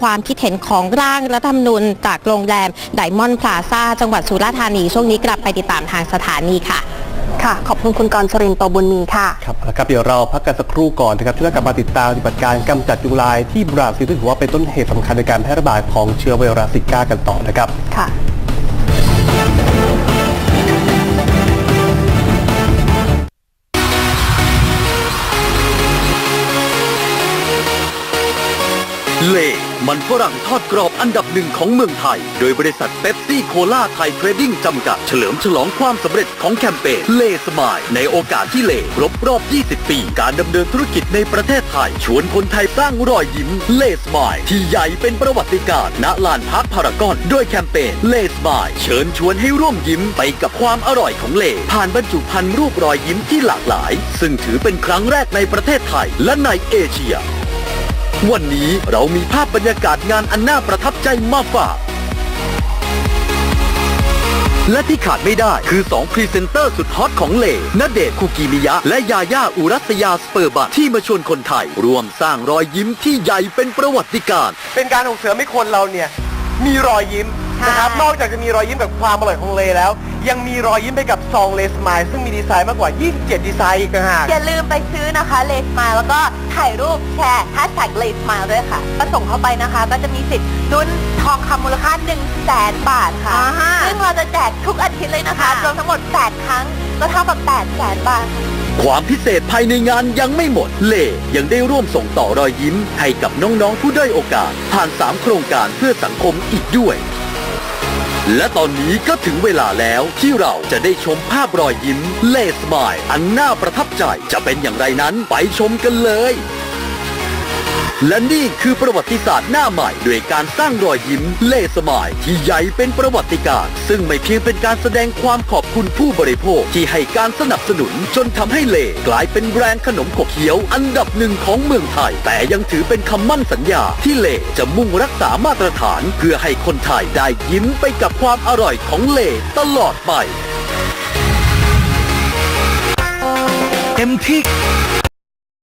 ความคิดเห็นของร่างรัฐธรรมนูญจากโรงแรมไดมอนด์พลาซ่าจังหวัดสุราษฎร์ธานี ช่วงนี้กลับไปติดตามทางสถานีค่ะค่ะ ขอบคุณคุณกรณ์ชรินทร์โตบุญมีค่ะ ครับแล้วครับ เดี๋ยวเราพักกันสักครู่ก่อนนะครับช่วงหน้ากลับมาติดตามปฏิบัติการกำจัดยุงลายที่บราซิลที่ถือว่าเป็นต้นเหตุสำคัญในการแพร่ระบาดของเชื้อไวรัสซิก้ากันต่อนะครับ ค่ะ เล่มันฝรั่งทอดกรอบอันดับหนึ่งของเมืองไทย โดยบริษัทเ e ปซี่โคลาไทยเทรดดิ้งจำกัด เฉลิมฉลองความสำเร็จของแคมเปญเล่สมาย ในโอกาสที่เล่ครบรอบ 20 ปี การดำเนินธุรกิจในประเทศไทย ชวนคนไทยสร้างรอยยิ้มเล่สมายที่ใหญ่เป็นประวัติการณ์ณลานพักพารากอนด้วยแคมเปญเล่สมายเชิญชวนให้ร่วมยิ้มไปกับความอร่อยของเล่ผ่านบรรจุภัณฑ์รูปรอยยิ้มที่หลากหลาย ซึ่งถือเป็นครั้งแรกในประเทศไทยและในเอเชีย วันนี้เรามีภาพบรรยากาศงานอันน่าประทับใจมาฝาก และที่ขาดไม่ได้คือ2พรีเซนเตอร์สุดฮอตของเลณเดชน์คุกิมิยะ และยาย่าอุรัสยาสเปอร์บัตที่มาชวนคนไทยร่วมสร้างรอยยิ้มที่ใหญ่เป็นประวัติการณ์เป็นการส่งเสริมให้คนเราเนี่ย มีรอยยิ้มนะครับ นอกจากจะมีรอยยิ้มกับความอร่อยของเลแล้ว ยังมีรอยยิ้มไปกับซองเลสมายซึ่งมีดีไซน์มากกว่า 27 ดีไซน์อีกต่างหาก อย่าลืมไปซื้อนะคะเลสมาแล้วก็ถ่ายรูปแชร์แฮชแท็กเลสมาด้วยค่ะก็ส่งเข้าไปนะคะ ก็จะมีสิทธิ์ลุ้นทองคำมูลค่า1 0 0 0 0แสนบาทค่ะ อ่าฮะซึ่งเราจะแจกทุกอาทิตย์เลยนะคะรวมทั้งหมด 8 ครั้ง ก็เท่ากับ8แสนบาท ความพิเศษภายในงานยังไม่หมด เล่ยังได้ร่วมส่งต่อรอยยิ้มให้กับน้องๆผู้ด้อยโอกาส ผ่าน 3 โครงการเพื่อสังคมอีกด้วย และตอนนี้ก็ถึงเวลาแล้วที่เราจะได้ชมภาพรอยยิ้มเลสมายอันน่าประทับใจจะเป็นอย่างไรนั้นไปชมกันเลย และนี่คือประวัติศาสตร์หน้าใหม่ด้วยการสร้างรอยยิ้มเล่สมายที่ใหญ่เป็นประวัติการณ์ซึ่งไม่เพียงเป็นการแสดงความขอบคุณผู้บริโภคที่ให้การสนับสนุนจนทำให้เล่กลายเป็นแบรนด์ขนมขบเคี้ยวอันดับหนึ่งของเมืองไทย แต่ยังถือเป็นคำมั่นสัญญาที่เล่จะมุ่งรักษามาตรฐาน เพื่อให้คนไทยได้ยิ้มไปกับความอร่อยของเล่ตลอดไปเต็มที่